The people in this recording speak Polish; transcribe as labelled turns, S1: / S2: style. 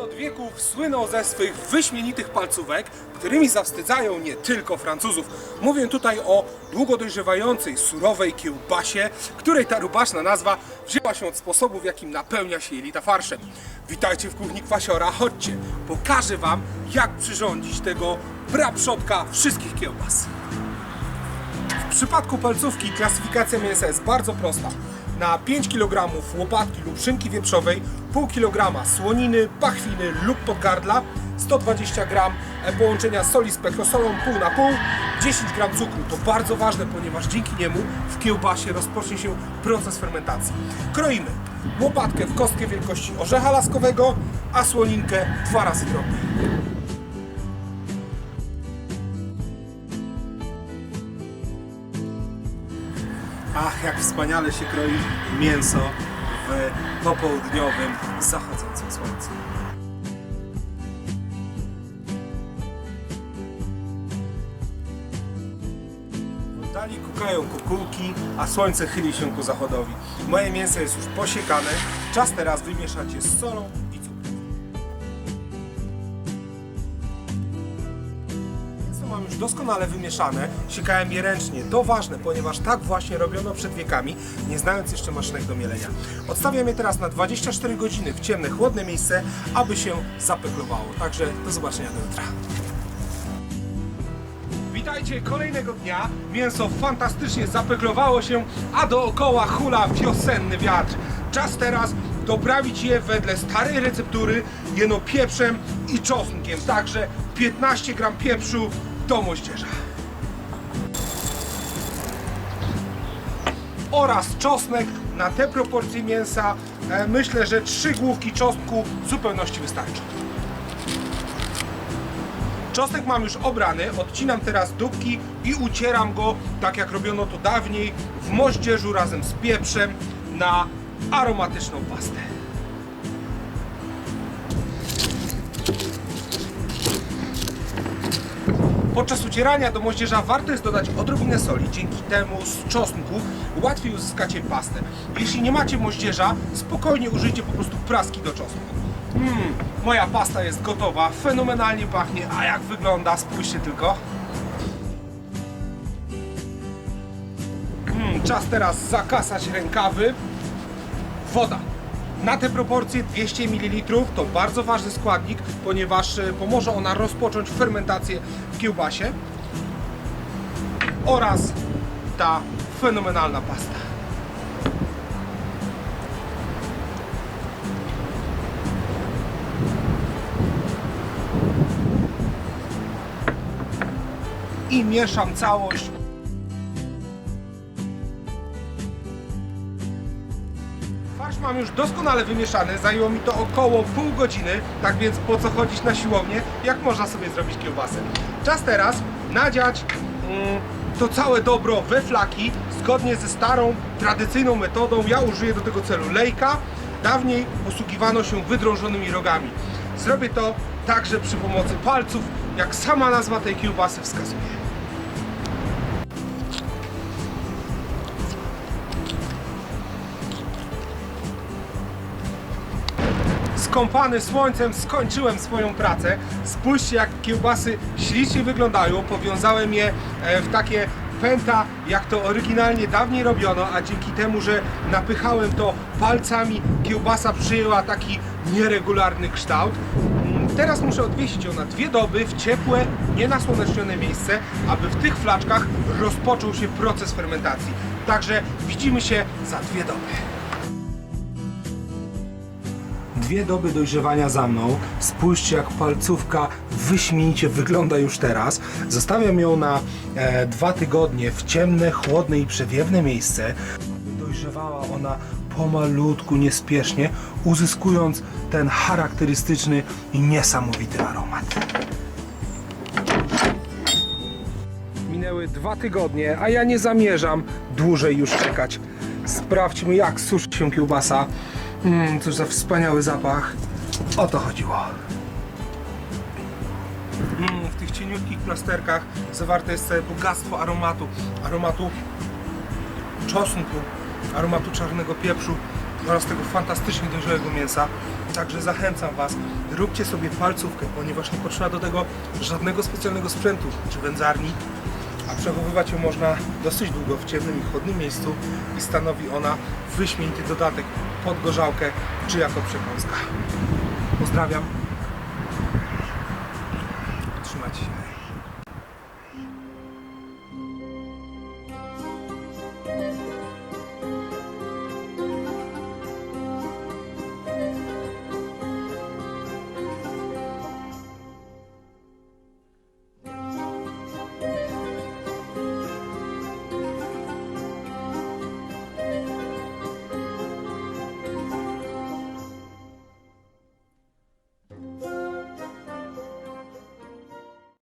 S1: Od wieków słyną ze swych wyśmienitych palcówek, którymi zawstydzają nie tylko Francuzów. Mówię tutaj o długo dojrzewającej, surowej kiełbasie, której ta rubaszna nazwa wzięła się od sposobu, w jakim napełnia się jelita farszem. Witajcie w kuchni Kwasiora, chodźcie, pokażę wam, jak przyrządzić tego brapszotka wszystkich kiełbas. W przypadku palcówki klasyfikacja mięsa jest bardzo prosta. Na 5 kg łopatki lub szynki wieprzowej, pół kg słoniny, pachwiny lub podgardla, 120 g połączenia soli z pekrosolą pół na pół, 10 g cukru. To bardzo ważne, ponieważ dzięki niemu w kiełbasie rozpocznie się proces fermentacji. Kroimy łopatkę w kostkę wielkości orzecha laskowego, a słoninkę dwa razy drobniej. Ach, jak wspaniale się kroi mięso w popołudniowym, zachodzącym słońcu. W oddali kukają kukułki, a słońce chyli się ku zachodowi. Moje mięso jest już posiekane. Czas teraz wymieszać je z solą już doskonale wymieszane, siekałem je ręcznie. To ważne, ponieważ tak właśnie robiono przed wiekami, nie znając jeszcze maszynek do mielenia. Odstawiam je teraz na 24 godziny w ciemne, chłodne miejsce, aby się zapeklowało. Także do zobaczenia do jutra. Witajcie kolejnego dnia. Mięso fantastycznie zapeklowało się, a dookoła hula wiosenny wiatr. Czas teraz doprawić je wedle starej receptury jeno pieprzem i czosnkiem. Także 15 gram pieprzu do moździerza. Oraz czosnek na te proporcje mięsa. E, myślę, że trzy główki czosnku w zupełności wystarczą. Czosnek mam już obrany, odcinam teraz dupki i ucieram go, tak jak robiono to dawniej, w moździerzu razem z pieprzem na aromatyczną pastę. Podczas ucierania do moździerza warto jest dodać odrobinę soli. Dzięki temu z czosnku łatwiej uzyskacie pastę. Jeśli nie macie moździerza, spokojnie użyjcie po prostu praski do czosnku. Mmm, moja pasta jest gotowa, fenomenalnie pachnie, a jak wygląda, spójrzcie tylko. Mm, czas teraz zakasać rękawy. Woda. Na te proporcje 200 ml to bardzo ważny składnik, ponieważ e, pomoże ona rozpocząć fermentację kiełbasie. Oraz ta fenomenalna pasta. I mieszam całość mam już doskonale wymieszany, zajęło mi to około pół godziny, tak więc po co chodzić na siłownię, jak można sobie zrobić kiełbasę. Czas teraz nadziać mm, to całe dobro we flaki, zgodnie ze starą, tradycyjną metodą. Ja użyję do tego celu lejka. Dawniej posługiwano się wydrążonymi rogami. Zrobię to także przy pomocy palców, jak sama nazwa tej kiełbasy wskazuje. Skąpany słońcem skończyłem swoją pracę. Spójrzcie jak kiełbasy ślicznie wyglądają. Powiązałem je e, w takie pęta, jak to oryginalnie dawniej robiono, a dzięki temu, że napychałem to palcami, kiełbasa przyjęła taki nieregularny kształt. Mm, Teraz muszę odwiesić ją na dwie doby w ciepłe, nienasłonecznione miejsce, aby w tych flaczkach rozpoczął się proces fermentacji. Także widzimy się za dwie doby. Dwie doby dojrzewania za mną. Spójrzcie, jak palcówka wyśmienicie wygląda już teraz. Zostawiam ją na e, dwa tygodnie w ciemne, chłodne i przewiewne miejsce. Dojrzewała ona pomalutku, niespiesznie, uzyskując ten charakterystyczny i niesamowity aromat. Minęły dwa tygodnie, a ja nie zamierzam dłużej już czekać. Sprawdźmy, jak suszy się kiełbasa. Mmm, cóż za wspaniały zapach. O to chodziło. Mm, w tych cieniutkich plasterkach zawarte jest całe bogactwo aromatu. Aromatu czosnku, aromatu czarnego pieprzu oraz tego fantastycznie dojrzałego mięsa. Także zachęcam Was, róbcie sobie palcówkę, ponieważ nie potrzeba do tego żadnego specjalnego sprzętu czy wędzarni, a przechowywać ją można dosyć długo w ciemnym i chłodnym miejscu i stanowi ona wyśmienity dodatek pod gorzałkę czy jako przekąska. Pozdrawiam. Trzymajcie się.